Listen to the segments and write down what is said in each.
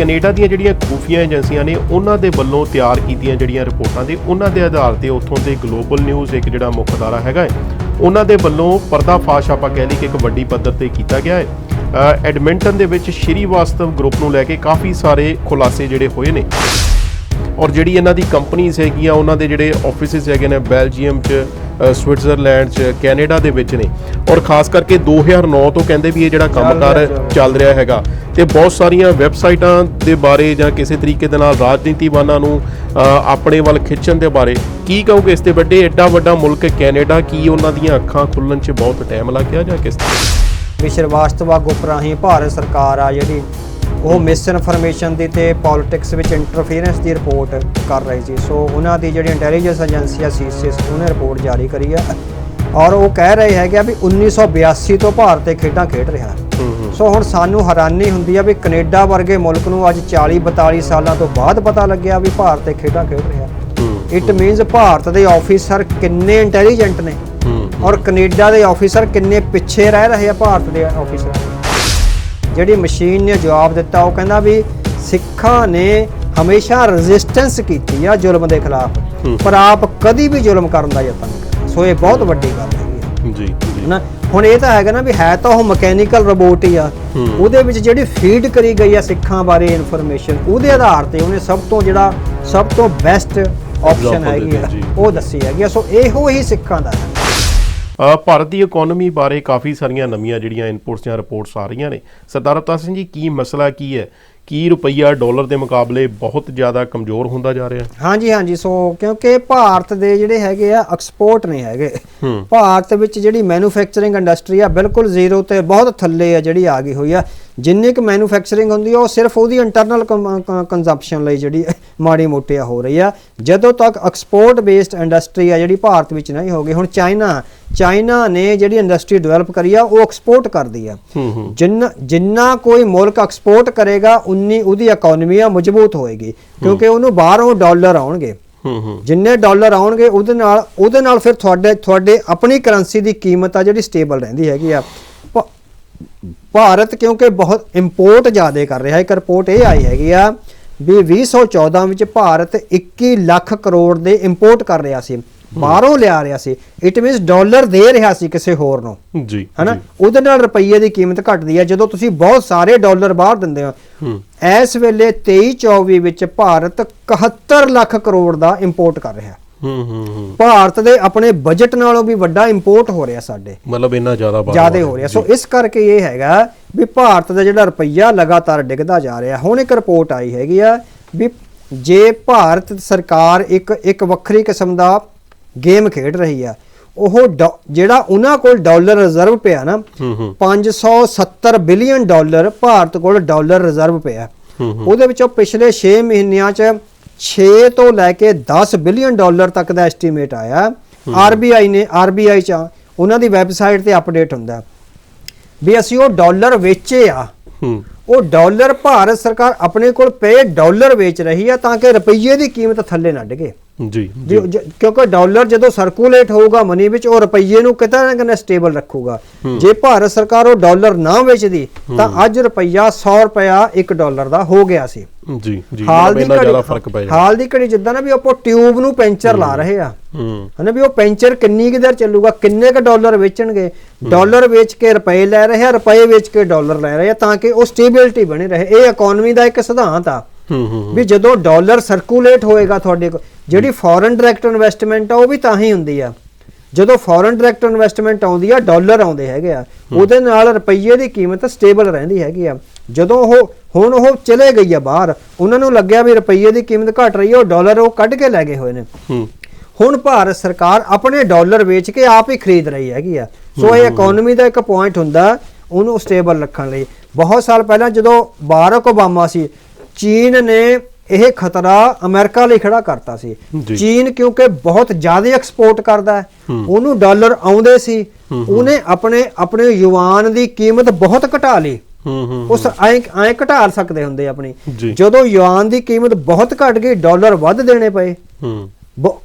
Canada ਦੀਆਂ ਜਿਹੜੀਆਂ ਖੂਫੀਆ ਏਜੰਸੀਆਂ ਨੇ ਉਹਨਾਂ ਦੇ ਵੱਲੋਂ ਤਿਆਰ ਕੀਤੀਆਂ ਜਿਹੜੀਆਂ ਰਿਪੋਰਟਾਂ ਦੇ ਉਹਨਾਂ ਦੇ ਆਧਾਰ ਤੇ ਉੱਥੋਂ ਦੇ ਗਲੋਬਲ ਨਿਊਜ਼ ਇੱਕ ਜਿਹੜਾ ਮੁੱਖ ਅਦਾਰਾ ਹੈਗਾ ਹੈ ਉਹਨਾਂ ਦੇ ਵੱਲੋਂ ਪਰਦਾਫਾਸ਼ ਆਪਾਂ ਕਹਿ ਲਈ ਕਿ ਇੱਕ ਵੱਡੀ ਪੱਧਰ ਤੇ ਕੀਤਾ ਗਿਆ ਹੈ। ਐਡਮਿੰਟਨ ਦੇ ਵਿੱਚ ਸ਼੍ਰੀ ਵਾਸਤਵ ਗਰੁੱਪ ਨੂੰ ਲੈ ਕੇ ਕਾਫੀ ਸਾਰੇ ਖੁਲਾਸੇ ਜਿਹੜੇ ਹੋਏ ਨੇ। ਔਰ ਜਿਹੜੀ ਇਹਨਾਂ ਦੀ ਕੰਪਨੀਆਂ ਹੈਗੀਆਂ ਉਹਨਾਂ ਦੇ ਜਿਹੜੇ ਆਫਿਸਿਸ ਹੈਗੇ ਨੇ ਬੈਲਜੀਅਮ 'ਚ ਸਵਿਟਜ਼ਰਲੈਂਡ 'ਚ ਕੈਨੇਡਾ ਦੇ ਵਿੱਚ ਨੇ। ਔਰ ਖਾਸ ਕਰਕੇ 2009 ਤੋਂ ਕਹਿੰਦੇ ਵੀ ਇਹ ਜਿਹੜਾ ਕੰਮਕਾਰ ਚੱਲ ਰਿਹਾ ਹੈਗਾ। ਤੇ ਬਹੁਤ ਸਾਰੀਆਂ ਵੈਬਸਾਈਟਾਂ ਦੇ ਬਾਰੇ ਜਾਂ ਕਿਸੇ ਤਰੀਕੇ ਦੇ ਨਾਲ ਰਾਜਨੀਤੀਵਾਨਾਂ ਨੂੰ ਆਪਣੇ ਵੱਲ ਖਿੱਚਣ ਦੇ ਬਾਰੇ ਕੀ ਕਹੋਗੇ ਇਸ ਤੇ ਵੱਡੇ ਐਡਾ ਵੱਡਾ ਮੁਲਕ ਕੈਨੇਡਾ ਕੀ ਉਹਨਾਂ ਦੀਆਂ ਅੱਖਾਂ ਖੁੱਲਣ 'ਚ ਬਹੁਤ ਟਾਈਮ ਲੱਗ ਗਿਆ ਜਾਂ ਕਿਸ ਤਰ੍ਹਾਂ? ਵੀ ਸ਼੍ਰੀਵਾਸਤਵਾ ਗੁੱਪ ਰਾਹੀਂ ਭਾਰਤ ਸਰਕਾਰ ਆ ਜਿਹੜੀ ਉਹ ਮਿਸ ਇਨਫੋਰਮੇਸ਼ਨ ਦੀ ਤੇ ਪੋਲਿਟਿਕਸ ਵਿੱਚ ਇੰਟਰਫੀਰੈਂਸ ਦੀ ਰਿਪੋਰਟ ਕਰ ਰਹੀ ਸੀ। ਸੋ ਉਹਨਾਂ ਦੀ ਜਿਹੜੀ ਇੰਟੈਲੀਜੈਂਸ ਏਜੰਸੀ ਆ ਸੀਸੀਐਸ ਉਹਨੇ ਰਿਪੋਰਟ ਜਾਰੀ ਕਰੀ ਆ। ਔਰ ਉਹ ਕਹਿ ਰਹੇ ਹੈਗੇ ਆ ਵੀ 1982 ਤੋਂ ਭਾਰਤ ਇਹ ਖੇਡਾਂ ਖੇਡ ਰਿਹਾ। ਸੋ ਹੁਣ ਸਾਨੂੰ ਹੈਰਾਨੀ ਹੁੰਦੀ ਆ ਵੀ ਕੈਨੇਡਾ ਵਰਗੇ ਮੁਲਕ ਨੂੰ ਅੱਜ 40 42 ਸਾਲਾਂ ਤੋਂ ਬਾਅਦ ਪਤਾ ਲੱਗਿਆ ਵੀ ਭਾਰਤ ਇਹ ਖੇਡਾਂ ਖੇਡ ਰਿਹਾ। ਇਟ ਮੀਨਸ ਭਾਰਤ ਦੇ ਆਫੀਸਰ ਕਿੰਨੇ ਇੰਟੈਲੀਜੈਂਟ ਨੇ ਔਰ ਕੈਨੇਡਾ ਦੇ ਆਫੀਸਰ ਕਿੰਨੇ ਪਿੱਛੇ ਰਹਿ ਰਹੇ ਆ ਭਾਰਤ ਦੇ ਆਫੀਸਰਾਂ ਜਿਹੜੀ ਮਸ਼ੀਨ ਨੇ ਜਵਾਬ ਦਿੱਤਾ ਉਹ ਕਹਿੰਦਾ ਵੀ ਸਿੱਖਾਂ ਨੇ ਹਮੇਸ਼ਾ ਰੈਜ਼ਿਸਟੈਂਸ ਕੀਤੀ ਆ ਜ਼ੁਲਮ ਦੇ ਖਿਲਾਫ। ਪਰ ਆਪ ਕਦੀ ਵੀ ਜ਼ੁਲਮ ਕਰਨ ਦਾ ਯਤਨ ਸੋ ਇਹ ਬਹੁਤ ਵੱਡੀ ਗੱਲ ਹੈ ਜੀ। ਜੀ ਨਾ ਹੁਣ ਇਹ ਤਾਂ ਹੈਗਾ ਨਾ ਵੀ ਹੈ ਤਾਂ ਉਹ ਮਕੈਨੀਕਲ ਰੋਬੋਟ ਹੀ ਆ। ਉਹਦੇ ਵਿੱਚ ਜਿਹੜੀ ਫੀਡ ਕਰੀ ਗਈ ਆ ਸਿੱਖਾਂ ਬਾਰੇ ਇਨਫੋਰਮੇਸ਼ਨ ਉਹਦੇ ਆਧਾਰ ਤੇ ਉਹਨੇ ਸਭ ਤੋਂ ਜਿਹੜਾ ਸਭ ਤੋਂ ਬੈਸਟ ਆਪਸ਼ਨ ਹੈਗੀ। ਉਹ ਦੱਸੀ ਹੈਗੀ ਆ। ਸੋ ਇਹੋ ਹੀ ਸਿੱਖਾਂ ਦਾ ਹੈ। ਭਾਰਤ ਦੀ ਇਕਨੋਮੀ ਬਾਰੇ ਕਾਫੀ ਸਾਰੀਆਂ ਨਵੀਆਂ ਜਿਹੜੀਆਂ ਇਨਪੁਟਸ ਜਾਂ ਰਿਪੋਰਟਸ ਆ ਰਹੀਆਂ ਨੇ। ਸਰਦਾਰ ਅਵਤਾਰ ਸਿੰਘ ਜੀ ਕੀ ਮਸਲਾ ਕੀ ਹੈ? ਕੀ ਰੁਪਈਆ ਡਾਲਰ ਦੇ ਮੁਕਾਬਲੇ ਬਹੁਤ ਜ਼ਿਆਦਾ ਕਮਜ਼ੋਰ ਹੁੰਦਾ ਜਾ ਰਿਹਾ? ਹਾਂਜੀ ਹਾਂਜੀ ਸੋ ਕਿਉਂਕਿ ਭਾਰਤ ਦੇ ਜਿਹੜੇ ਹੈਗੇ ਆ ਐਕਸਪੋਰਟ ਨਹੀਂ ਹੈਗੇ। ਭਾਰਤ ਵਿੱਚ ਜਿਹੜੀ ਮੈਨੂਫੈਕਚਰਿੰਗ ਇੰਡਸਟਰੀ ਆ ਬਿਲਕੁਲ ਜ਼ੀਰੋ ਤੇ ਬਹੁਤ ਥੱਲੇ ਆ ਜਿਹੜੀ ਆ ਗਈ ਹੋਈ ਆ। ਜਿੰਨੀ ਕੁ ਮੈਨੂਫੈਕਚਰਿੰਗ ਹੁੰਦੀ ਆ ਉਹ ਸਿਰਫ ਉਹਦੀ ਇੰਟਰਨਲ ਕੰਜ਼ੰਪਸ਼ਨ ਲਈ ਜਿਹੜੀ ਮਾੜੀ ਮੋਟੀ ਆ ਹੋ ਰਹੀ ਆ। ਜਦੋਂ ਤੱਕ ਐਕਸਪੋਰਟ ਬੇਸਡ ਇੰਡਸਟਰੀ ਆ ਜਿਹੜੀ ਭਾਰਤ ਵਿੱਚ ਨਹੀਂ ਹੋਗੀ ਹੁਣ ਚਾਈਨਾ ਚਾਈਨਾ ਨੇ ਜਿਹੜੀ ਇੰਡਸਟਰੀ ਡਿਵੈਲਪ ਕਰੀ ਆ ਉਹ ਐਕਸਪੋਰਟ ਕਰਦੀ ਆ। ਜਿੰਨਾ ਜਿੰਨਾ ਕੋਈ ਮੁਲਕ ਐਕਸਪੋਰਟ ਕਰੇਗਾ ਉਨੀ ਉਹਦੀ ਇਕਨੋਮੀ ਆ ਮਜ਼ਬੂਤ ਹੋਏਗੀ ਕਿਉਂਕਿ ਉਹਨੂੰ ਬਾਹਰੋਂ ਡਾਲਰ ਆਉਣਗੇ। ਜਿੰਨੇ ਡਾਲਰ ਆਉਣਗੇ ਉਹਦੇ ਨਾਲ ਉਹਦੇ ਨਾਲ ਫਿਰ ਤੁਹਾਡੇ ਤੁਹਾਡੇ ਆਪਣੀ ਕਰੰਸੀ ਦੀ ਕੀਮਤ ਆ ਜਿਹੜੀ ਸਟੇਬਲ ਰਹਿੰਦੀ ਹੈਗੀ ਆ। ਭਾਰਤ ਕਿਉਂਕਿ ਬਹੁਤ ਇੰਪੋਰਟ ਜ਼ਿਆਦਾ ਕਰ ਰਿਹਾ ਹੈ ਇੱਕ ਰਿਪੋਰਟ ਇਹ ਆਈ ਹੈਗੀ ਆ ਵੀ 2014 ਵਿੱਚ ਭਾਰਤ 21 ਲੱਖ ਕਰੋੜ ਦੇ ਇੰਪੋਰਟ ਕਰ ਰਿਹਾ ਸੀ ਬਾਹਰੋਂ ਲਿਆ ਰਿਹਾ ਸੀ ਇਟ ਮੀਨਸ ਡਾਲਰ ਦੇ ਰਿਹਾ ਸੀ ਕਿਸੇ ਹੋਰ ਨੂੰ ਜੀ ਹਨਾ। ਉਹਦੇ ਨਾਲ ਰੁਪਈਏ ਦੀ ਕੀਮਤ ਘਟਦੀ ਹੈ ਜਦੋਂ ਤੁਸੀਂ ਬਹੁਤ ਸਾਰੇ ਡਾਲਰ ਬਾਹਰ ਦਿੰਦੇ ਹੋ। ਹੂੰ। ਇਸ ਵੇਲੇ 23 24 ਵਿੱਚ ਭਾਰਤ 71 ਲੱਖ ਕਰੋੜ ਦਾ ਇੰਪੋਰਟ ਕਰ ਰਿਹਾ। ਹੂੰ ਹੂੰ ਹੂੰ। ਭਾਰਤ ਦੇ ਆਪਣੇ ਬਜਟ ਨਾਲੋਂ ਵੀ ਵੱਡਾ ਇੰਪੋਰਟ ਹੋ ਰਿਹਾ ਸਾਡੇ। ਮਤਲਬ ਇੰਨਾ ਜ਼ਿਆਦਾ ਜ਼ਿਆਦਾ ਹੋ ਰਿਹਾ। ਸੋ ਇਸ ਕਰਕੇ ਇਹ ਹੈਗਾ ਵੀ ਭਾਰਤ ਦਾ ਜਿਹੜਾ ਰੁਪਈਆ ਲਗਾਤਾਰ ਡਿੱਗਦਾ ਜਾ ਰਿਹਾ। ਹੁਣ ਇੱਕ ਰਿਪੋਰਟ ਆਈ ਹੈਗੀ ਆ ਵੀ ਜੇ ਭਾਰਤ ਸਰਕਾਰ ਇੱਕ ਇੱਕ ਵੱਖਰੀ ਕਿਸਮ ਦਾ ਗੇਮ ਖੇਡ ਰਹੀ ਆ ਉਹ ਜਿਹੜਾ ਉਹਨਾਂ ਕੋਲ ਡਾਲਰ ਰਿਜ਼ਰਵ ਪਿਆ ਨਾ ਹੂੰ ਹੂੰ। 570 ਬਿਲੀਅਨ ਡਾਲਰ ਭਾਰਤ ਕੋਲ ਡਾਲਰ ਰਿਜ਼ਰਵ ਪਿਆ। ਉਹਦੇ ਵਿੱਚੋਂ ਪਿਛਲੇ 6 ਮਹੀਨਿਆਂ 'ਚ 6 ਤੋਂ ਲੈ ਕੇ 10 ਬਿਲੀਅਨ ਡਾਲਰ ਤੱਕ ਦਾ ਐਸਟੀਮੇਟ ਆਇਆ। ਆਰਬੀਆਈ ਨੇ ਆਰਬੀਆਈ 'ਚ ਉਹਨਾਂ ਦੀ ਵੈਬਸਾਈਟ ਤੇ ਅਪਡੇਟ ਹੁੰਦਾ। ਵੀ ਅਸੀਂ ਉਹ ਡਾਲਰ ਵੇਚੇ ਆ। ਉਹ ਡਾਲਰ ਭਾਰਤ ਸਰਕਾਰ ਆਪਣੇ ਕੋਲ ਪਏ ਡਾਲਰ ਵੇਚ ਰਹੀ ਆ ਤਾਂ ਕਿ ਰੁਪਈਏ ਦੀ ਕੀਮਤ ਥੱਲੇ ਨਾ ਡਿੱਗੇ। ਜੀ ਕਿਉਂਕਿ ਡਾਲਰ ਜਦੋਂ ਸਰਕੂਲੇਟ ਹੋਊਗਾ ਮਨੀ ਵਿੱਚ ਉਹ ਰੁਪਈਏ ਨੂੰ ਕਿਤੇ ਨਾ ਕਿਤੇ ਸਟੇਬਲ ਰੱਖੂਗਾ। ਜੇ ਭਾਰਤ ਸਰਕਾਰ ਉਹ ਡਾਲਰ ਨਾ ਵੇਚਦੀ ਤਾਂ ਅੱਜ ਰੁਪਈਆ 100 ਰੁਪਇਆ 1 ਡਾਲਰ ਦਾ ਹੋ ਗਿਆ ਸੀ। ਜੀ ਜੀ ਹਾਲ ਦੀ ਘੜੀ ਹਾਲ ਦੀ ਘੜੀ ਜਿੱਦਾਂ ਨਾ ਵੀ ਆਪਾਂ ਟਿਊਬ ਨੂੰ ਪੈਂਚਰ ਲਾ ਰਹੇ ਆ। ਹਨਾ ਵੀ ਉਹ ਪੈਂਚਰ ਕਿੰਨੀ ਕੁ ਦੇਰ ਚੱਲੂਗਾ ਕਿੰਨੇ ਕ ਡਾਲਰ ਵੇਚਣਗੇ। ਡਾਲਰ ਵੇਚ ਕੇ ਰੁਪਏ ਲੈ ਰਹੇ ਆ ਰੁਪਏ ਵੇਚ ਕੇ ਡਾਲਰ ਲੈ ਰਹੇ ਆ ਤਾਂ ਕਿ ਉਹ ਸਟੇਬਿਲਿਟੀ ਬਣੀ ਰਹੇ। ਇਹ ਇਕਨੋਮੀ ਦਾ ਇੱਕ ਸਿਧਾਂਤ ਆ। ਵੀ ਜਦੋਂ ਡਾਲਰ ਸਰਕੂਲੇਟ ਹੋਏਗਾ ਤੁਹਾਡੇ ਕੋਲ ਜਿਹੜੀ ਫੋਰਨ ਡਾਇਰੈਕਟ ਇਨਵੈਸਟਮੈਂਟ ਆ ਉਹ ਵੀ ਤਾਂ ਹੀ ਹੁੰਦੀ ਆ। ਜਦੋਂ ਫੋਰਨ ਡਾਇਰੈਕਟ ਇਨਵੈਸਟਮੈਂਟ ਆਉਂਦੀ ਆ ਡਾਲਰ ਆਉਂਦੇ ਹੈਗੇ ਆ। ਉਹਦੇ ਨਾਲ ਰੁਪਈਏ ਦੀ ਕੀਮਤ ਸਟੇਬਲ ਰਹਿੰਦੀ ਹੈਗੀ ਆ। ਜਦੋਂ ਉਹ ਹੁਣ ਉਹ ਚਲੇ ਗਈ ਆ ਬਾਹਰ ਉਹਨਾਂ ਨੂੰ ਲੱਗਿਆ ਵੀ ਰੁਪਈਏ ਦੀ ਕੀਮਤ ਘਟ ਰਹੀ ਹੈ ਉਹ ਡਾਲਰ ਉਹ ਕੱਢ ਕੇ ਲੈ ਗਏ ਹੋਏ ਨੇ। ਹੁਣ ਭਾਰਤ ਸਰਕਾਰ ਆਪਣੇ ਡਾਲਰ ਵੇਚ ਕੇ ਆਪ ਹੀ ਖਰੀਦ ਰਹੀ ਹੈਗੀ ਆ। ਸੋ ਇਹ ਇਕਨੋਮੀ ਦਾ ਇੱਕ ਪੁਆਇੰਟ ਹੁੰਦਾ ਉਹਨੂੰ ਸਟੇਬਲ ਰੱਖਣ ਲਈ। ਬਹੁਤ ਸਾਲ ਪਹਿਲਾਂ ਜਦੋਂ ਬਾਰਕ ਓਬਾਮਾ ਸੀ ਚੀਨ ਨੇ ਇਹ ਖਤਰਾ ਅਮਰੀਕਾ ਲਈ ਖੜਾ ਕਰਤਾ ਸੀ। ਚੀਨ ਕਿਉਂਕਿ ਬਹੁਤ ਜ਼ਿਆਦਾ ਐਕਸਪੋਰਟ ਕਰਦਾ ਹੈ ਉਹਨੂੰ ਡਾਲਰ ਆਉਂਦੇ ਸੀ। ਉਹਨੇ ਆਪਣੇ ਆਪਣੇ ਯੁਆਨ ਦੀ ਕੀਮਤ ਬਹੁਤ ਘਟਾ ਲਈ। ਉਸ ਐਂ ਐਂ ਘਟਾ ਸਕਦੇ ਹੁੰਦੇ ਆਪਣੀ। ਜਦੋਂ ਯੁਆਨ ਦੀ ਕੀਮਤ ਬਹੁਤ ਘਟ ਗਈ ਡਾਲਰ ਵੱਧ ਦੇਣੇ ਪਏ।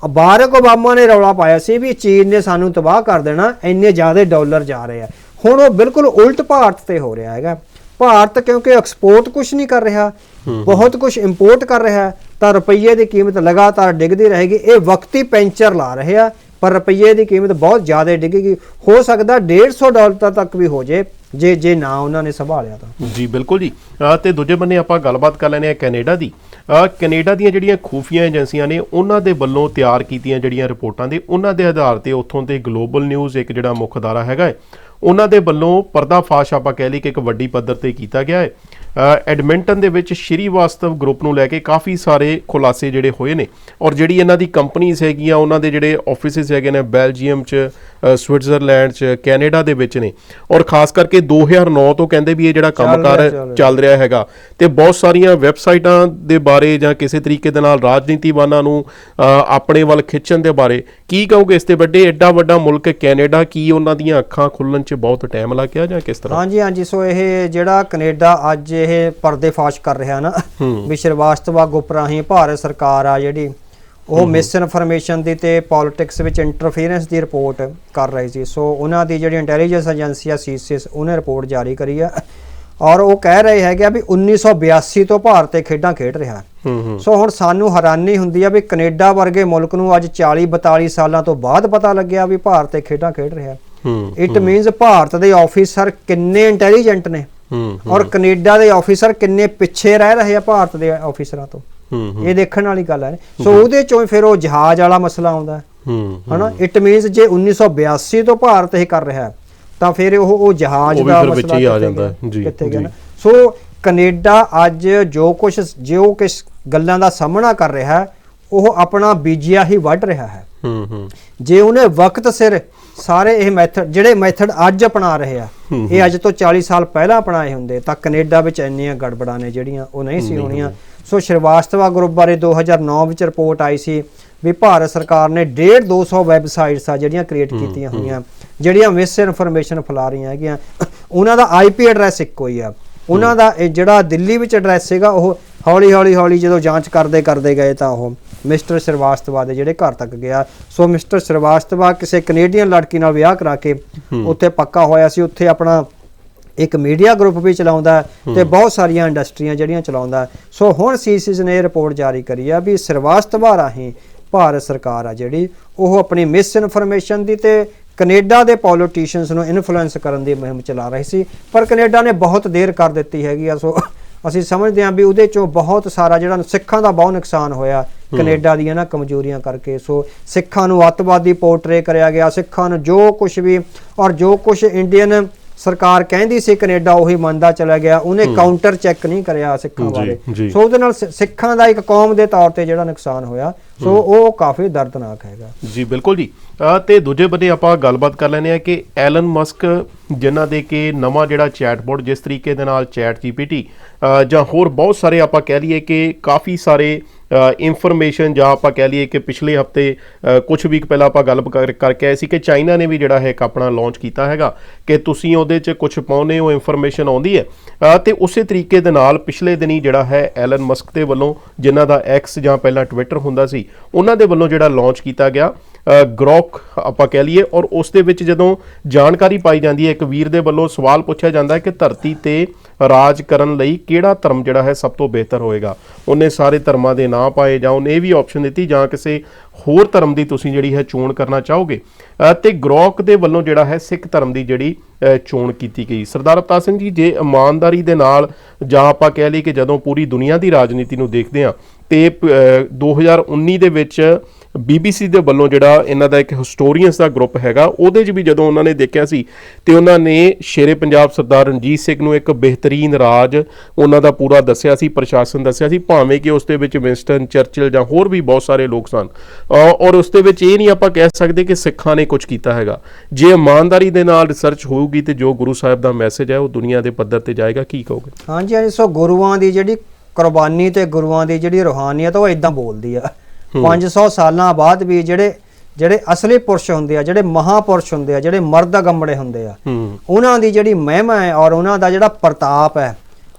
ਬਾਰਕ ਓਬਾਮਾ ਨੇ ਰੌਲਾ ਪਾਇਆ ਸੀ ਵੀ ਚੀਨ ਨੇ ਸਾਨੂੰ ਤਬਾਹ ਕਰ ਦੇਣਾ ਇੰਨੇ ਜ਼ਿਆਦਾ ਡਾਲਰ ਜਾ ਰਹੇ ਆ। ਹੁਣ ਉਹ ਬਿਲਕੁਲ ਉਲਟ ਭਾਰਤ ਤੇ ਹੋ ਰਿਹਾ ਹੈਗਾ। ਭਾਰਤ ਕਿਉਂਕਿ ਐਕਸਪੋਰਟ ਕੁਝ ਨਹੀਂ ਕਰ ਰਿਹਾ ਬਹੁਤ ਕੁਝ ਇੰਪੋਰਟ ਕਰ ਰਿਹਾ ਤਾਂ ਰੁਪਈਏ ਦੀ ਕੀਮਤ ਲਗਾਤਾਰ ਡਿੱਗਦੀ ਰਹੇਗੀ। ਇਹ ਵਕਤੀ ਪੈਂਚਰ ਲਾ ਰਹੇ ਆ ਪਰ ਰੁਪਈਏ ਦੀ ਕੀਮਤ ਬਹੁਤ ਜ਼ਿਆਦਾ ਡਿੱਗੇਗੀ। ਹੋ ਸਕਦਾ 150 ਡਾਲਰ ਤੱਕ ਵੀ ਹੋ ਜੇ ਜੇ ਜੇ ਨਾ ਉਹਨਾਂ ਨੇ ਸੰਭਾਲਿਆ ਤਾਂ। ਜੀ ਬਿਲਕੁਲ ਜੀ। ਤੇ ਦੂਜੇ ਬੰਨੇ ਆਪਾਂ ਗੱਲਬਾਤ ਕਰ ਲੈਂਦੇ ਆ ਕੈਨੇਡਾ ਦੀ। ਕੈਨੇਡਾ ਦੀਆਂ ਜਿਹੜੀਆਂ ਖੂਫੀਆ ਏਜੰਸੀਆਂ ਨੇ ਉਹਨਾਂ ਦੇ ਵੱਲੋਂ ਤਿਆਰ ਕੀਤੀਆਂ ਜਿਹੜੀਆਂ ਰਿਪੋਰਟਾਂ ਦੇ ਉਹਨਾਂ ਦੇ ਆਧਾਰ ਤੇ ਉੱਥੋਂ ਦੇ ਗਲੋਬਲ ਨਿਊਜ਼ ਇੱਕ ਜਿਹੜਾ ਮੁੱਖ ਅਦਾਰਾ ਹੈਗਾ ਹੈ ਉਹਨਾਂ ਦੇ ਵੱਲੋਂ ਪਰਦਾਫਾਸ਼ ਆਪਾਂ ਕਹਿ ਲਈ ਕਿ ਇੱਕ ਵੱਡੀ ਪੱਧਰ ਤੇ ਕੀਤਾ ਗਿਆ ਹੈ। ਐਡਮਿੰਟਨ ਦੇ ਵਿੱਚ ਸ਼੍ਰੀਵਾਸਤਵ ਗਰੁੱਪ ਨੂੰ ਲੈ ਕੇ ਕਾਫੀ ਸਾਰੇ ਖੁਲਾਸੇ ਜਿਹੜੇ ਹੋਏ ਨੇ। ਔਰ ਜਿਹੜੀ ਇਹਨਾਂ ਦੀ ਕੰਪਨੀਆਂ ਹੈਗੀਆਂ ਉਹਨਾਂ ਦੇ ਜਿਹੜੇ ਆਫਿਸਿਸ ਹੈਗੇ ਨੇ ਬੈਲਜੀਅਮ 'ਚ ਸਵਿਟਜ਼ਰਲੈਂਡ 'ਚ ਕੈਨੇਡਾ ਦੇ ਵਿੱਚ ਨੇ। ਔਰ ਖਾਸ ਕਰਕੇ 2009 ਤੋਂ ਕਹਿੰਦੇ ਵੀ ਇਹ ਜਿਹੜਾ ਚੱਲ ਕੰਮਕਾਰ ਚੱਲ ਰਿਹਾ। ਹੈਗਾ। ਤੇ ਬਹੁਤ ਸਾਰੀਆਂ ਵੈਬਸਾਈਟਾਂ ਦੇ ਬਾਰੇ ਜਾਂ ਕਿਸੇ ਤਰੀਕੇ ਦੇ ਨਾਲ ਰਾਜਨੀਤੀਵਾਨਾਂ ਨੂੰ ਆਪਣੇ ਵੱਲ ਖਿੱਚਣ ਦੇ ਬਾਰੇ ਕੀ ਕਹੋਗੇ ਇਸ ਤੇ ਵੱਡੇ ਐਡਾ ਵੱਡਾ ਮੁਲਕ ਕੈਨੇਡਾ ਕੀ ਉਹਨਾਂ ਦੀਆਂ ਅੱਖਾਂ ਖੁੱਲਣ 'ਚ ਬਹੁਤ ਟਾਈਮ ਲੱਗ ਗਿਆ ਜਾਂ ਕਿਸ ਤਰ੍ਹਾਂ? ਹਾਂਜੀ ਹਾਂਜੀ। ਸੋ ਇਹ ਜਿਹੜਾ ਕੈਨੇਡਾ ਅੱਜ ਇਹ ਪਰਦੇਫਾਸ਼ ਕਰ ਰਿਹਾ ਨਾ। ਵੀ ਸ਼੍ਰੀਵਾਸਤਵਾ ਗਰੁੱਪ ਰਾਹੀਂ ਭਾਰਤ ਸਰਕਾਰ ਆ ਜਿਹੜੀ ਉਹ ਮਿਸ ਇਨਫੋਰਮੇਸ਼ਨ ਦੀ ਤੇ ਪੋਲਿਟਿਕਸ ਵਿੱਚ ਇੰਟਰਫੀਰੈਂਸ ਦੀ ਰਿਪੋਰਟ ਕਰ ਰਹੀ ਸੀ। ਸੋ ਉਹਨਾਂ ਦੀ ਜਿਹੜੀ ਇੰਟੈਲੀਜੈਂਸ ਏਜੰਸੀ ਆ ਸੀਸੀਐਸ ਉਹਨੇ ਰਿਪੋਰਟ ਜਾਰੀ ਕਰੀ ਆ। ਔਰ ਉਹ ਕਹਿ ਰਹੇ ਹੈਗੇ ਆ ਵੀ 1982 ਤੋਂ ਭਾਰਤ ਇਹ ਖੇਡਾਂ ਖੇਡ ਰਿਹਾ। ਹੂੰ ਹੂੰ। ਸੋ ਹੁਣ ਸਾਨੂੰ ਹੈਰਾਨੀ ਹੁੰਦੀ ਆ ਵੀ ਕੈਨੇਡਾ ਵਰਗੇ ਮੁਲਕ ਨੂੰ ਅੱਜ 40 42 ਸਾਲਾਂ ਤੋਂ ਬਾਅਦ ਪਤਾ ਲੱਗਿਆ ਵੀ ਭਾਰਤ ਇਹ ਖੇਡਾਂ ਖੇਡ ਰਿਹਾ। ਹੂੰ ਇਟ ਮੀਨਸ ਭਾਰਤ ਦੇ ਆਫੀਸਰ ਕਿੰਨੇ ਇੰਟੈਲੀਜੈਂਟ ਨੇ। ਔਰ ਕੈਨੇਡਾ ਦੇ ਆਫੀਸਰ ਕਿੰਨੇ ਪਿੱਛੇ ਰਹਿ ਰਹੇ ਆ ਭਾਰਤ ਦੇ ਆਫੀਸਰਾਂ ਤੋਂ। ਇਹ ਦੇਖਣ ਵਾਲੀ ਗੱਲ ਹੈ ਸੋ ਉਹਦੇ ਚੋਂ ਫਿਰ ਉਹ ਜਹਾਜ਼ ਵਾਲਾ ਮਸਲਾ ਆਉਂਦਾ। ਹਨਾ? ਇਟ ਮੀਨਸ ਜੇ 1982 ਤੋਂ ਭਾਰਤ ਇਹ ਕਰ ਰਿਹਾ ਤਾਂ ਫਿਰ ਉਹ ਉਹ ਜਹਾਜ਼ ਦਾ ਮਸਲਾ ਵਿੱਚ ਹੀ ਆ ਜਾਂਦਾ। ਜੀ, ਕਿੱਥੇ ਗਿਆ ਸੋ ਕੈਨੇਡਾ ਅੱਜ ਜੋ ਕੁਝ ਜੋ ਕਿਸ ਗੱਲਾਂ ਦਾ ਸਾਹਮਣਾ ਕਰ ਰਿਹਾ ਉਹ ਆਪਣਾ ਬੀਜਿਆ ਹੀ ਵੱਢ ਰਿਹਾ ਹੈ। ਹੂੰ ਹੂੰ। ਜੇ ਉਹਨੇ ਵਕਤ ਸਿਰ ਸਾਰੇ ਇਹ ਮੈਥਡ ਜਿਹੜੇ ਮੈਥਡ ਅੱਜ ਅਪਣਾ ਰਹੇ ਆ ਇਹ ਅੱਜ ਤੋਂ 40 ਸਾਲ ਪਹਿਲਾਂ ਅਪਣਾਏ ਹੁੰਦੇ ਤਾਂ ਕੈਨੇਡਾ ਵਿੱਚ ਇੰਨੀਆਂ ਗੜਬੜਾਂ ਨੇ ਜਿਹੜੀਆਂ ਉਹ ਨਹੀਂ ਸੀ ਹੋਣੀਆਂ। ਸੋ ਸ਼੍ਰੀਵਾਸਤਵਾ ਗਰੁੱਪ ਬਾਰੇ 2009 ਵਿੱਚ ਰਿਪੋਰਟ ਆਈ ਸੀ ਵੀ ਭਾਰਤ ਸਰਕਾਰ ਨੇ 1.5 200 ਵੈਬਸਾਈਟਸ ਆ ਜਿਹੜੀਆਂ ਕ੍ਰੀਏਟ ਕੀਤੀਆਂ ਹੋਈਆਂ ਜਿਹੜੀਆਂ ਮਿਸ ਇਨਫੋਰਮੇਸ਼ਨ ਫੈਲਾ ਰਹੀਆਂ ਹੈਗੀਆਂ। ਉਹਨਾਂ ਦਾ ਆਈਪੀ ਐਡਰੈਸ ਇੱਕੋ ਹੀ ਆ। ਉਹਨਾਂ ਦਾ ਇਹ ਜਿਹੜਾ ਦਿੱਲੀ ਵਿੱਚ ਐਡਰੈਸ ਸੀਗਾ ਉਹ ਹੌਲੀ ਹੌਲੀ ਹੌਲੀ ਜਦੋਂ ਜਾਂਚ ਕਰਦੇ ਕਰਦੇ ਗਏ ਤਾਂ ਉਹ ਮਿਸਟਰ ਸ਼੍ਰੀਵਾਸਤਵਾ ਦੇ ਜਿਹੜੇ ਘਰ ਤੱਕ ਗਿਆ। ਸੋ ਮਿਸਟਰ ਸ਼੍ਰੀਵਾਸਤਵਾ ਕਿਸੇ ਕੈਨੇਡੀਅਨ ਲੜਕੀ ਨਾਲ ਵਿਆਹ ਕਰਾ ਕੇ ਉੱਥੇ ਪੱਕਾ ਹੋਇਆ ਸੀ। ਉੱਥੇ ਆਪਣਾ ਇੱਕ ਮੀਡੀਆ ਗਰੁੱਪ ਵੀ ਚਲਾਉਂਦਾ ਤੇ ਬਹੁਤ ਸਾਰੀਆਂ ਇੰਡਸਟਰੀਆਂ ਜਿਹੜੀਆਂ ਚਲਾਉਂਦਾ। ਸੋ ਹੁਣ ਸੀਸੀਸ ਨੇ ਰਿਪੋਰਟ ਜਾਰੀ ਕਰੀ ਆ ਵੀ ਸ਼੍ਰੀਵਾਸਤਵਾ ਰਾਹੀਂ ਭਾਰਤ ਸਰਕਾਰ ਆ ਜਿਹੜੀ ਉਹ ਆਪਣੀ ਮਿਸ ਇਨਫੋਰਮੇਸ਼ਨ ਦੀ ਤੇ ਕੈਨੇਡਾ ਦੇ ਪੋਲੀਟੀਸ਼ੀਅਨਸ ਨੂੰ ਇਨਫਲੂਐਂਸ ਕਰਨ ਦੀ ਮੁਹਿੰਮ ਚਲਾ ਰਹੀ ਸੀ। ਪਰ ਕੈਨੇਡਾ ਨੇ ਬਹੁਤ ਦੇਰ ਕਰ ਦਿੱਤੀ ਹੈਗੀ ਆ ਸੋ ਅਸੀਂ ਸਮਝਦੇ ਹਾਂ ਵੀ ਉਹਦੇ ਚੋਂ ਬਹੁਤ ਸਾਰਾ ਜਿਹੜਾ ਸਿੱਖਾਂ ਦਾ ਬਹੁਤ ਨੁਕਸਾਨ ਹੋਇਆ ਕੈਨੇਡਾ ਦੀਆਂ ਨਾ ਕਮਜ਼ੋਰੀਆਂ ਕਰਕੇ। ਸੋ ਸਿੱਖਾਂ ਨੂੰ ਅੱਤਵਾਦੀ ਪੋਰਟਰੇ ਕਰਿਆ ਗਿਆ ਸਿੱਖਾਂ ਨੂੰ ਜੋ ਕੁਝ ਵੀ ਔਰ ਜੋ ਕੁਝ ਇੰਡੀਅਨ ਸਰਕਾਰ ਕਹਿੰਦੀ ਸੀ ਕੈਨੇਡਾ ਉਹੀ ਮੰਨਦਾ ਚਲਾ ਗਿਆ ਉਹਨੇ ਕਾਊਂਟਰ ਚੈੱਕ ਨਹੀਂ ਕਰਿਆ ਸਿੱਖਾਂ ਬਾਰੇ। ਸੋ ਉਹਦੇ ਨਾਲ ਸਿੱਖਾਂ ਦਾ ਇੱਕ ਕੌਮ ਦੇ ਤੌਰ ਤੇ ਜਿਹੜਾ ਨੁਕਸਾਨ ਹੋਇਆ ਸੋ ਉਹ ਕਾਫੀ ਦਰਦਨਾਕ ਹੈਗਾ। ਜੀ ਬਿਲਕੁਲ ਜੀ। ਤੇ ਦੂਜੇ ਬੰਨੇ ਆਪਾਂ ਗੱਲਬਾਤ ਕਰ ਲੈਂਦੇ ਆ ਕਿ ਐਲਨ ਮਸਕ ਜਿਨ੍ਹਾਂ ਦੇ ਕਿ ਨਵਾਂ ਜਿਹੜਾ ਚੈਟਬੋਟ ਜਿਸ ਤਰੀਕੇ ਦੇ ਨਾਲ ਚੈਟ ਜੀਪੀਟੀ ਜਾਂ ਹੋਰ ਬਹੁਤ ਸਾਰੇ ਆਪਾਂ ਕਹਿ ਲਈਏ ਕਿ ਕਾਫੀ ਸਾਰੇ ਇਨਫੋਰਮੇਸ਼ਨ ਜਾਂ ਆਪਾਂ ਕਹਿ ਲਈਏ ਕਿ ਪਿਛਲੇ ਹਫ਼ਤੇ ਕੁਝ ਵੀਕ ਪਹਿਲਾਂ ਆਪਾਂ ਗੱਲ ਕਰ- ਕਰਕੇ ਆਏ ਸੀ ਕਿ ਚਾਈਨਾ ਨੇ ਵੀ ਜਿਹੜਾ ਹੈ ਇੱਕ ਆਪਣਾ ਲਾਂਚ ਕੀਤਾ ਹੈਗਾ ਕਿ ਤੁਸੀਂ ਉਹਦੇ 'ਚ ਕੁਝ ਪਾਉਨੇ ਹੋ ਇਨਫੋਰਮੇਸ਼ਨ ਆਉਂਦੀ ਹੈ। ਅ, ਤੇ ਉਸੇ ਤਰੀਕੇ ਦੇ ਨਾਲ ਪਿਛਲੇ ਦਿਨੀ ਜਿਹੜਾ ਹੈ ਐਲਨ ਮਸਕ ਦੇ ਵੱਲੋਂ ਜਿਨ੍ਹਾਂ ਦਾ ਐਕਸ ਜਾਂ ਪਹਿਲਾਂ ਟਵਿੱਟਰ ਹੁੰਦਾ ਸੀ ਉਹਨਾਂ ਦੇ ਵੱਲੋਂ ਜਿਹੜਾ ਲਾਂਚ ਕੀਤਾ ਗਿਆ। ਗ੍ਰੋਕ ਆਪਾਂ ਕਹਿ ਲਈਏ ਔਰ ਉਸ ਦੇ ਵਿੱਚ ਜਦੋਂ ਜਾਣਕਾਰੀ ਪਾਈ ਜਾਂਦੀ ਹੈ ਇੱਕ ਵੀਰ ਦੇ ਵੱਲੋਂ ਸਵਾਲ ਪੁੱਛਿਆ ਜਾਂਦਾ ਹੈ ਕਿ ਧਰਤੀ ਤੇ ਰਾਜ ਕਰਨ ਲਈ ਕਿਹੜਾ ਧਰਮ ਜਿਹੜਾ ਹੈ ਸਭ ਤੋਂ ਬਿਹਤਰ ਹੋਏਗਾ? ਉਹਨੇ ਸਾਰੇ ਧਰਮਾਂ ਦੇ ਨਾਂ ਪਾਏ ਜਾਂ ਉਹਨੇ ਇਹ ਵੀ ਆਪਸ਼ਨ ਦਿੱਤੀ ਜਾਂ ਕਿਸੇ ਹੋਰ ਧਰਮ ਦੀ ਤੁਸੀਂ ਜਿਹੜੀ ਹੈ ਚੋਣ ਕਰਨਾ ਚਾਹੋਗੇ? ਅ, ਤੇ ਗ੍ਰੋਕ ਦੇ ਵੱਲੋਂ ਜਿਹੜਾ ਹੈ ਸਿੱਖ ਧਰਮ ਦੀ ਜਿਹੜੀ ਚੋਣ ਕੀਤੀ ਗਈ। ਸਰਦਾਰ ਅਵਤਾਰ ਸਿੰਘ ਜੀ ਜੇ ਇਮਾਨਦਾਰੀ ਦੇ ਨਾਲ ਜਾਂ ਆਪਾਂ ਕਹਿ ਲਈ ਕਿ ਜਦੋਂ ਪੂਰੀ ਦੁਨੀਆ ਦੀ ਰਾਜਨੀਤੀ ਨੂੰ ਦੇਖਦੇ ਹਾਂ ਤੇ ਅ, 2019 ਦੇ ਵਿੱਚ BBC ਦੇ ਵੱਲੋਂ ਜਿਹੜਾ ਇਹਨਾਂ ਦਾ ਇੱਕ ਹਿਸਟੋਰੀਅਨਸ ਦਾ ਗਰੁੱਪ ਹੈਗਾ, ਉਹਦੇ 'ਚ ਵੀ ਜਦੋਂ ਉਹਨਾਂ ਨੇ ਦੇਖਿਆ ਸੀ ਤੇ ਉਹਨਾਂ ਨੇ ਸ਼ੇਰੇ ਪੰਜਾਬ ਸਰਦਾਰ ਰਣਜੀਤ ਸਿੰਘ ਨੂੰ ਇੱਕ ਬਿਹਤਰੀਨ ਰਾਜ ਉਹਨਾਂ ਦਾ ਪੂਰਾ ਦੱਸਿਆ ਸੀ, ਪ੍ਰਸ਼ਾਸਨ ਦੱਸਿਆ ਸੀ, ਭਾਵੇਂ ਕਿ ਉਸ ਦੇ ਵਿੱਚ ਵਿੰਸਟਨ, ਚਰਚਿਲ ਜਾਂ ਹੋਰ ਵੀ ਬਹੁਤ ਸਾਰੇ ਲੋਕ ਸਨ। ਔਰ ਉਸ ਦੇ ਵਿੱਚ ਇਹ ਨਹੀਂ ਆਪਾਂ ਕਹਿ ਸਕਦੇ ਕਿ ਸਿੱਖਾਂ ਨੇ ਕੁਝ ਕੀਤਾ ਹੈਗਾ। ਜੇ ਇਮਾਨਦਾਰੀ ਦੇ ਨਾਲ ਰਿਸਰਚ ਹੋਊਗੀ ਤੇ ਜੋ ਗੁਰੂ ਸਾਹਿਬ ਦਾ ਮੈਸੇਜ ਹੈ, ਉਹ ਦੁਨੀਆ ਦੇ ਪੱਧਰ ਤੇ ਜਾਏਗਾ, ਕੀ ਕਹੋਗੇ? ਹਾਂਜੀ ਹਾਂਜੀ, ਸੋ ਗੁਰੂਆਂ ਦੀ ਜਿਹੜੀ ਕੁਰਬਾਨੀ ਤੇ ਗੁਰੂਆਂ ਦੀ ਜਿਹੜੀ ਰੂਹਾਨੀਅਤ, ਉਹ ਇਦਾਂ ਬੋਲਦੀ ਆ। 500 ਸਾਲਾਂ ਬਾਅਦ ਵੀ ਜਿਹੜੇ ਜਿਹੜੇ ਅਸਲੀ ਪੁਰਸ਼ ਹੁੰਦੇ ਆ ਜਿਹੜੇ ਮਹਾਪੁਰਸ਼ ਹੁੰਦੇ ਆ ਜਿਹੜੇ ਮਰਦ ਅਗੰਮੜੇ ਹੁੰਦੇ ਆ ਉਹਨਾਂ ਦੀ ਜਿਹੜੀ ਮਹਿਮਾ ਹੈ ਔਰ ਉਹਨਾਂ ਦਾ ਜਿਹੜਾ ਪ੍ਰਤਾਪ ਹੈ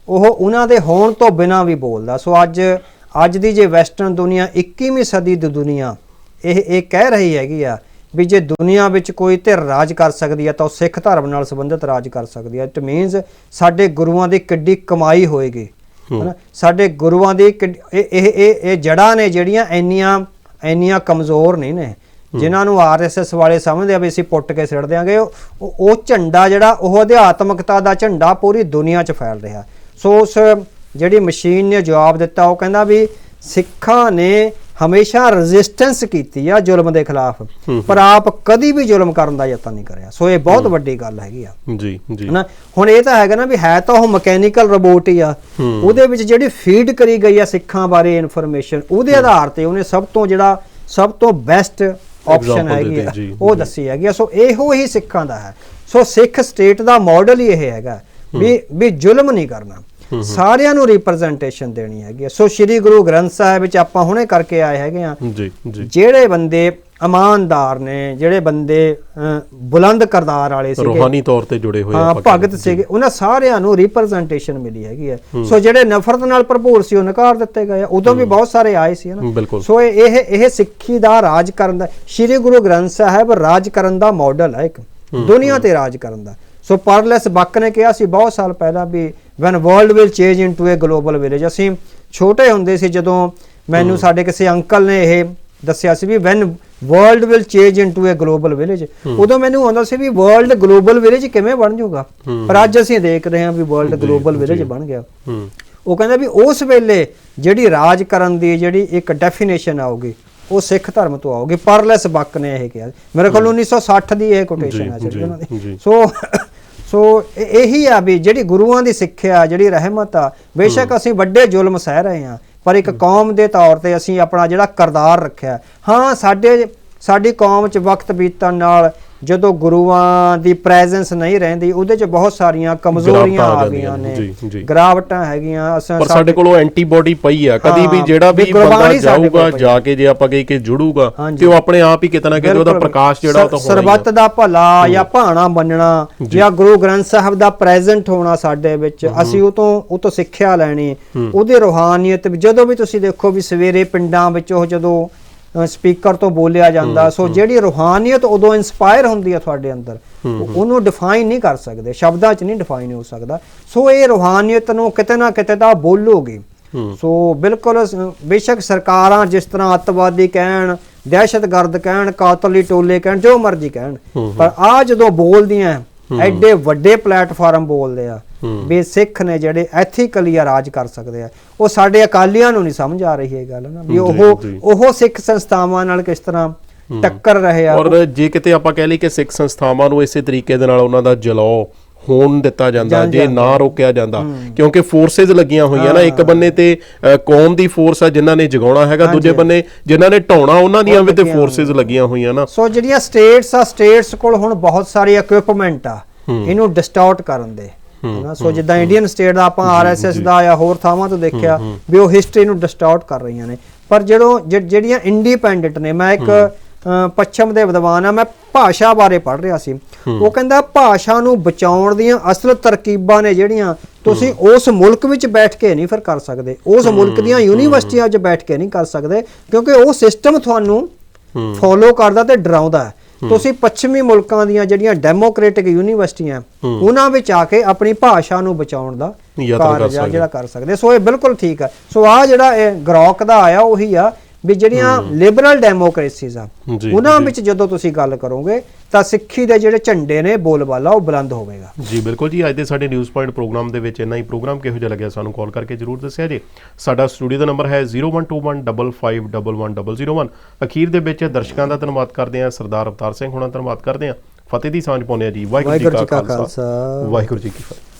ਉਹ ਉਹਨਾਂ ਦੇ ਹੋਣ ਤੋਂ ਬਿਨਾਂ ਵੀ ਬੋਲਦਾ। ਸੋ ਅੱਜ ਅੱਜ ਦੀ ਜੇ ਵੈਸਟਰਨ ਦੁਨੀਆ 21ਵੀਂ ਸਦੀ ਦੀ ਦੁਨੀਆ ਇਹ ਇਹ ਕਹਿ ਰਹੀ ਹੈਗੀ ਆ ਵੀ ਜੇ ਦੁਨੀਆ ਵਿੱਚ ਕੋਈ ਧਿਰ ਰਾਜ ਕਰ ਸਕਦੀ ਹੈ ਤਾਂ ਉਹ ਸਿੱਖ ਧਰਮ ਨਾਲ ਸੰਬੰਧਿਤ ਰਾਜ ਕਰ ਸਕਦੀ ਹੈ ਇਟ ਮੀਨਸ ਸਾਡੇ ਗੁਰੂਆਂ ਦੀ ਕਿੱਡੀ ਕਮਾਈ ਹੋਏਗੀ। ਹਨਾ? ਸਾਡੇ ਗੁਰੂਆਂ ਦੀ ਇਹ ਇਹ ਇਹ ਜੜਾਂ ਨੇ ਜਿਹੜੀਆਂ ਇੰਨੀਆਂ ਇੰਨੀਆਂ ਕਮਜ਼ੋਰ ਨਹੀਂ ਨੇ। ਜਿਨ੍ਹਾਂ ਨੂੰ ਆਰਐਸਐਸ ਵਾਲੇ ਸਮਝਦੇ ਆ ਵੀ ਅਸੀਂ ਪੁੱਟ ਕੇ ਉਹ ਉਹ- ਉਹ ਝੰਡਾ ਜਿਹੜਾ ਉਹ ਅਧਿਆਤਮਕਤਾ ਦਾ ਝੰਡਾ ਪੂਰੀ ਦੁਨੀਆ 'ਚ ਫੈਲ ਰਿਹਾ। ਸੋ ਉਸ ਜਿਹੜੀ ਮਸ਼ੀਨ ਨੇ ਜਵਾਬ ਦਿੱਤਾ ਉਹ ਕਹਿੰਦਾ ਵੀ ਸਿੱਖਾਂ ਨੇ ਹਮੇਸ਼ਾ ਰੈਜ਼ਿਸਟੈਂਸ ਕੀਤੀ ਆ ਜ਼ੁਲਮ ਦੇ ਖਿਲਾਫ। ਪਰ ਆਪ ਕਦੀ ਵੀ ਜ਼ੁਲਮ ਕਰਨ ਦਾ ਯਤਨ ਨਹੀਂ ਕਰਿਆ। ਸੋ ਇਹ ਬਹੁਤ ਵੱਡੀ ਗੱਲ ਹੈਗੀ ਆ। ਜੀ ਜੀ। ਹਨਾ? ਹੁਣ ਇਹ ਤਾਂ ਹੈਗਾ ਨਾ ਵੀ ਹੈ ਤਾਂ ਉਹ ਮਕੈਨੀਕਲ ਰੋਬੋਟ ਹੀ ਆ। ਉਹਦੇ ਵਿੱਚ ਜਿਹੜੀ ਫੀਡ ਕਰੀ ਗਈ ਆ ਸਿੱਖਾਂ ਬਾਰੇ ਇਨਫੋਰਮੇਸ਼ਨ ਉਹਦੇ ਆਧਾਰ ਤੇ ਉਹਨੇ ਸਭ ਤੋਂ ਜਿਹੜਾ ਸਭ ਤੋਂ ਬੈਸਟ ਆਪਸ਼ਨ ਹੈਗੀ ਆ। ਉਹ। ਦੱਸੀ ਹੈਗੀ ਆ। ਸੋ ਇਹੋ ਹੀ ਸਿੱਖਾਂ ਦਾ ਹੈ। ਸੋ ਸਿੱਖ ਸਟੇਟ ਦਾ ਮਾਡਲ ਹੀ ਇਹ ਹੈਗਾ ਵੀ ਵੀ ਜ਼ੁਲਮ ਨਹੀਂ ਕਰਨਾ। ਸਾਰਿਆਂ ਨੂੰ ਰਿਪਰੈਜ਼ੈਂਟੇਸ਼ਨ ਦੇਣੀ ਹੈਗੀ। ਸੋ ਸ੍ਰੀ ਗੁਰੂ ਗ੍ਰੰਥ ਸਾਹਿਬ ਵਿੱਚ ਆਪਾਂ ਹੁਣੇ ਕਰਕੇ ਆਏ ਹੈਗੇ ਆ ਜੀ ਜੀ। ਜਿਹੜੇ ਬੰਦੇ ਇਮਾਨਦਾਰ ਨੇ ਜਿਹੜੇ ਬੰਦੇ ਬੁਲੰਦ ਕਰਦਾਰ ਵਾਲੇ ਸੀਗੇ ਰੋਹਾਨੀ ਤੌਰ ਤੇ ਜੁੜੇ ਹੋਏ ਹਾਂ ਭਗਤ ਸੀਗੇ ਉਹਨਾਂ ਸਾਰਿਆਂ ਨੂੰ ਰਿਪਰੈਜ਼ੈਂਟੇਸ਼ਨ ਮਿਲੀ ਹੈਗੀ ਹੈ। ਸੋ ਜਿਹੜੇ ਨਫ਼ਰਤ ਨਾਲ ਭਰਪੂਰ ਸੀ ਉਹ ਨਕਾਰ ਦਿੱਤੇ ਗਏ। ਉਦੋਂ ਵੀ ਬਹੁਤ ਸਾਰੇ ਆਏ ਸੀ ਬਿਲਕੁਲ। ਸੋ ਇਹ ਇਹ ਸਿੱਖੀ ਦਾ ਰਾਜ ਕਰਨ ਦਾ ਸ੍ਰੀ ਗੁਰੂ ਗ੍ਰੰਥ ਸਾਹਿਬ ਰਾਜ ਕਰਨ ਦਾ ਮਾਡਲ ਹੈ ਇੱਕ। ਦੁਨੀਆ ਤੇ ਰਾਜ ਕਰਨ ਦਾ। ਸੋ ਪਰਲੈਸ ਬੱਕ ਨੇ ਕਿਹਾ ਸੀ ਬਹੁਤ ਸਾਲ ਪਹਿਲਾਂ ਵੀ when world will change into a global village ਅਸੀਂ ਛੋਟੇ ਹੁੰਦੇ ਸੀ ਜਦੋਂ ਮੈਨੂੰ ਸਾਡੇ ਕਿਸੇ ਅੰਕਲ ਨੇ ਇਹ ਦੱਸਿਆ ਸੀ ਵੀ when world will change into a global village ਉਦੋਂ ਮੈਨੂੰ ਆਉਂਦਾ ਸੀ ਵੀ ਵਰਲਡ ਗਲੋਬਲ ਵਿਲੇਜ ਕਿਵੇਂ ਬਣ ਜਾਊਗਾ? ਪਰ ਅੱਜ ਅਸੀਂ ਦੇਖ ਰਹੇ ਹਾਂ ਵੀ ਵਰਲਡ ਗਲੋਬਲ ਵਿਲੇਜ ਬਣ ਗਿਆ। ਉਹ ਕਹਿੰਦਾ ਵੀ ਉਸ ਵੇਲੇ ਜਿਹੜੀ ਰਾਜ ਕਰਨ ਦੀ ਜਿਹੜੀ ਇੱਕ ਡੈਫੀਨੇਸ਼ਨ ਆਊਗੀ ਉਹ ਸਿੱਖ ਧਰਮ ਤੋਂ ਆਊਗੀ। ਪਰਲੈਸ ਬੱਕ ਨੇ ਇਹ ਕਿਹਾ। ਮੇਰੇ ਕੋਲ 1960 ਦੀ ਇਹ ਕੋਟੇਸ਼ਨ ਆ ਜਿਹੜੀ ਉਹਨਾਂ ਦੀ। ਸੋ ਸੋ ਇਹ- ਆ ਵੀ ਜਿਹੜੀ ਗੁਰੂਆਂ ਦੀ ਸਿੱਖਿਆ ਜਿਹੜੀ ਰਹਿਮਤ ਆ ਬੇਸ਼ੱਕ ਅਸੀਂ ਵੱਡੇ ਜ਼ੁਲਮ ਸਹਿ ਰਹੇ ਹਾਂ ਪਰ ਇੱਕ ਕੌਮ ਦੇ ਤੌਰ ਤੇ ਅਸੀਂ ਆਪਣਾ ਜਿਹੜਾ ਕਰਦਾਰ ਰੱਖਿਆ। ਹਾਂ ਸਾਡੇ ਸਾਡੀ ਕੌਮ 'ਚ ਵਕਤ ਬੀਤਣ ਨਾਲ ਜਦੋਂ ਗੁਰੂਆਂ ਦੀ ਪ੍ਰੈਜ਼ੈਂਸ ਨਹੀਂ ਰਹਿੰਦੀ ਉਹਦੇ 'ਚ ਬਹੁਤ ਸਾਰੀਆਂ ਕਮਜ਼ੋਰੀਆਂ ਆ ਗਈਆਂ ਨੇ। ਗਰਾਵਟਾਂ ਹੈਗੀਆਂ ਅਸਾਂ ਪਰ ਸਾਡੇ ਕੋਲ ਉਹ ਐਂਟੀਬਾਡੀ ਪਈ ਆ। ਕਦੀ ਵੀ ਜਿਹੜਾ ਵੀ ਬੰਦਾ ਜਾਊਗਾ ਜਾ ਕੇ ਜੇ ਆਪਾਂ ਕਹੀ ਕਿ ਜੁੜੂਗਾ। ਤੇ ਉਹ ਆਪਣੇ ਆਪ ਹੀ ਕਿਤੇ ਨਾ ਕਿਤੇ ਉਹਦਾ। ਪ੍ਰਕਾਸ਼ ਜਿਹੜਾ ਉਹ ਤਾਂ ਹੋਣਾ। ਸਰਬੱਤ ਦਾ ਭਲਾ ਜਾਂ ਭਾਣਾ ਮੰਨਣਾ ਜਾਂ। ਗੁਰੂ ਗ੍ਰੰਥ ਸਾਹਿਬ ਦਾ ਪ੍ਰੈਜ਼ੈਂਟ ਹੋਣਾ ਸਾਡੇ ਵਿੱਚ ਅਸੀਂ ਉਹ ਤੋਂ ਉਹ ਤੋਂ ਸਿੱਖਿਆ ਲੈਣੀ। ਉਹਦੀ ਰੋਹਾਨੀਅਤ ਜਦੋਂ ਵੀ ਤੁਸੀਂ ਦੇਖੋ ਵੀ ਸਵੇਰੇ ਪਿੰਡਾਂ ਵਿੱਚ ਉਹ ਜਦੋਂ ਸਪੀਕਰ ਤੋਂ ਬੋਲਿਆ ਜਾਂਦਾ। ਸੋ ਜਿਹੜੀ ਰੋਹਾਨੀਅਤ ਉਦੋਂ ਇਨਸਪਾਇਰ ਹੁੰਦੀ ਆ ਤੁਹਾਡੇ ਅੰਦਰ ਉਹ- ਉਹਨੂੰ ਡਿਫਾਈਨ ਨਹੀਂ ਕਰ ਸਕਦੇ ਸ਼ਬਦਾਂ 'ਚ ਨਹੀਂ ਡਿਫਾਈਨ ਹੋ ਸਕਦਾ। ਸੋ ਇਹ ਰੋਹਾਨੀਅਤ ਨੂੰ ਕਿਤੇ ਨਾ ਕਿਤੇ ਤਾਂ ਬੋਲੋਗੇ। ਸੋ ਬਿਲਕੁਲ ਬੇਸ਼ੱਕ ਸਰਕਾਰਾਂ ਜਿਸ ਤਰ੍ਹਾਂ ਅੱਤਵਾਦੀ ਕਹਿਣ ਦਹਿਸ਼ਤਗਰਦ ਕਹਿਣ ਕਾਤਲੀ ਟੋਲੇ ਕਹਿਣ ਜੋ ਮਰਜ਼ੀ ਕਹਿਣ ਪਰ ਆ ਜਦੋਂ ਬੋਲਦੀਆਂ ਐਡੇ ਵੱਡੇ ਪਲੇਟਫਾਰਮ ਬੋਲਦੇ ਆ ਵੀ ਸਿੱਖ ਨੇ ਜਿਹੜੇ ਐਥੀਕਲੀ ਰਾਜ ਕਰ ਸਕਦੇ ਆ। ਉਹ ਸਾਡੇ ਅਕਾਲੀਆਂ ਨੂੰ ਨਹੀਂ ਸਮਝ ਆ ਰਹੀ ਇਹ ਗੱਲ ਨਾ ਵੀ ਉਹ। ਉਹ ਸਿੱਖ ਸੰਸਥਾਵਾਂ ਨਾਲ ਕਿਸ ਤਰ੍ਹਾਂ ਟੱਕਰ ਰਹੇ ਆ। ਔਰ ਜੇ ਕਿਤੇ ਆਪਾਂ ਕਹਿ ਲਈ ਕਿ ਸਿੱਖ ਸੰਸਥਾਵਾਂ ਨੂੰ ਇਸੇ ਤਰੀਕੇ ਦੇ ਨਾਲ ਉਹਨਾਂ ਦਾ ਜਲਾਓ ਹੋਣ ਦਿੱਤਾ ਜਾਂਦਾ ਜਾਂ ਨਾ ਰੋਕਿਆ ਜਾਂਦਾ। ਕਿਉਂਕਿ ਫੋਰਸਸ ਲੱਗੀਆਂ ਹੋਈਆਂ ਨਾ ਇੱਕ ਬੰਨੇ ਤੇ ਕੌਮ ਦੀ ਫੋਰਸ ਆ ਜਿਨ੍ਹਾਂ ਨੇ ਜਗਾਉਣਾ ਹੈਗਾ ਦੂਜੇ ਬੰਨੇ ਜਿਨ੍ਹਾਂ ਨੇ ਢਾਉਣਾ ਉਹਨਾਂ ਦੀਆਂ ਵੀ ਤੇ ਫੋਰਸਸ ਲੱਗੀਆਂ ਹੋਈਆਂ ਨਾ। ਸੋ ਜਿਹੜੀਆਂ ਸਟੇਟਸ ਆ ਸਟੇਟਸ ਕੋਲ ਹੁਣ ਬਹੁਤ ਸਾਰੀ ਇਕਵਿਪਮੈਂਟ ਆ ਇਹਨੂੰ ਡਿਸਟਾਰਟ ਕਰਨ ਦੇ। ਹਨਾ ਸੋ ਜਿੱਦਾਂ ਇੰਡੀਅਨ ਸਟੇਟ ਦਾ ਆਪਾਂ ਆਰਐਸਐਸ ਦਾ ਜਾਂ ਹੋਰ ਥਾਵਾਂ ਤੋਂ ਦੇਖਿਆ ਵੀ ਉਹ ਹਿਸਟਰੀ ਨੂੰ ਡਿਸਟਾਰਟ ਕਰ ਰਹੀਆਂ ਨੇ। ਪਰ ਜਦੋਂ ਜਿ- ਜਿਹੜੀਆਂ ਇੰਡੀਪੈਂਡੈਂਟ ਨੇ ਮੈਂ ਇੱਕ ਪੱਛਮ ਦੇ ਵਿਦਵਾਨ ਆ ਮੈਂ ਭਾਸ਼ਾ ਬਾਰੇ ਪੜ੍ਹ ਰਿਹਾ ਸੀ। ਉਹ ਕਹਿੰਦਾ ਭਾਸ਼ਾ ਨੂੰ ਬਚਾਉਣ ਦੀਆਂ ਅਸਲ ਤਰਕੀਬਾਂ ਨੇ ਜਿਹੜੀਆਂ ਤੁਸੀਂ ਉਸ ਮੁਲਕ ਵਿੱਚ ਬੈਠ ਕੇ ਨਹੀਂ ਫਿਰ ਕਰ ਸਕਦੇ। ਉਸ ਮੁਲਕ ਦੀਆਂ ਯੂਨੀਵਰਸਿਟੀਆਂ 'ਚ ਬੈਠ ਕੇ ਨਹੀਂ ਕਰ ਸਕਦੇ ਕਿਉਂਕਿ ਉਹ ਸਿਸਟਮ ਤੁਹਾਨੂੰ ਫੋਲੋ ਕਰਦਾ ਤੇ ਡਰਾਉਂਦਾ ਹੈ। ਤੁਸੀਂ ਪੱਛਮੀ ਮੁਲਕਾਂ ਦੀਆਂ ਜਿਹੜੀਆਂ ਡੈਮੋਕ੍ਰੈਟਿਕ ਯੂਨੀਵਰਸਿਟੀਆਂ ਉਹਨਾਂ ਵਿੱਚ ਆ ਕੇ ਆਪਣੀ ਭਾਸ਼ਾ ਨੂੰ ਬਚਾਉਣ ਦਾ ਯਤਨ ਕਰ ਕਾਰਜ। ਜਿਹੜਾ ਕਰ ਸਕਦੇ। ਸੋ ਇਹ ਬਿਲਕੁਲ ਠੀਕ ਆ ਸੋ ਆ ਜਿਹੜਾ ਇਹ ਗਰੋਕ ਦਾ ਆਇਆ ਉਹੀ ਆ ਵੀ ਜਿਹੜੀਆਂ ਲਿਬਰਲ ਡੈਮੋਕ੍ਰੇਸੀਜ਼ ਆ ਉਹਨਾਂ ਵਿੱਚ ਜਦੋਂ ਤੁਸੀਂ ਗੱਲ ਕਰੋਗੇ ਤਾਂ ਸਿੱਖੀ ਦੇ ਜਿਹੜੇ ਝੰਡੇ ਨੇ ਬੋਲਬਾਲਾ ਉਹ ਬੁਲੰਦ ਹੋਵੇਗਾ। ਜੀ ਬਿਲਕੁਲ ਜੀ ਅੱਜ ਦੇ ਸਾਡੇ ਨਿਊਜ਼ ਪੁਆਇੰਟ ਪ੍ਰੋਗਰਾਮ ਦੇ ਵਿੱਚ ਇੰਨਾ ਹੀ ਪ੍ਰੋਗਰਾਮ ਕਿਹੋ ਜਿਹਾ ਲੱਗਿਆ ਸਾਨੂੰ ਕਾਲ ਕਰਕੇ ਜਰੂਰ ਦੱਸਿਆ ਜੀ। ਸਾਡਾ ਸਟੂਡੀਓ ਦਾ ਨੰਬਰ ਹੈ 0121551101 ਅਖੀਰ ਦੇ ਵਿੱਚ ਦਰਸ਼ਕਾਂ ਦਾ ਧੰਨਵਾਦ ਕਰਦੇ ਹਾਂ ਸਰਦਾਰ ਅਵਤਾਰ ਸਿੰਘ ਹੁਣਾਂ ਧੰਨਵਾਦ ਕਰਦੇ ਹਾਂ। ਫਤਿਹ ਦੀ ਸਾਂਝ ਪਾਉਂਦੇ ਹਾਂ ਜੀ। ਵਾਹਿਗੁਰੂ ਜੀ ਕਾ ਖਾਲਸਾ। ਵਾਹਿਗੁਰੂ ਜੀ ਕੀ ਫਤਿਹ।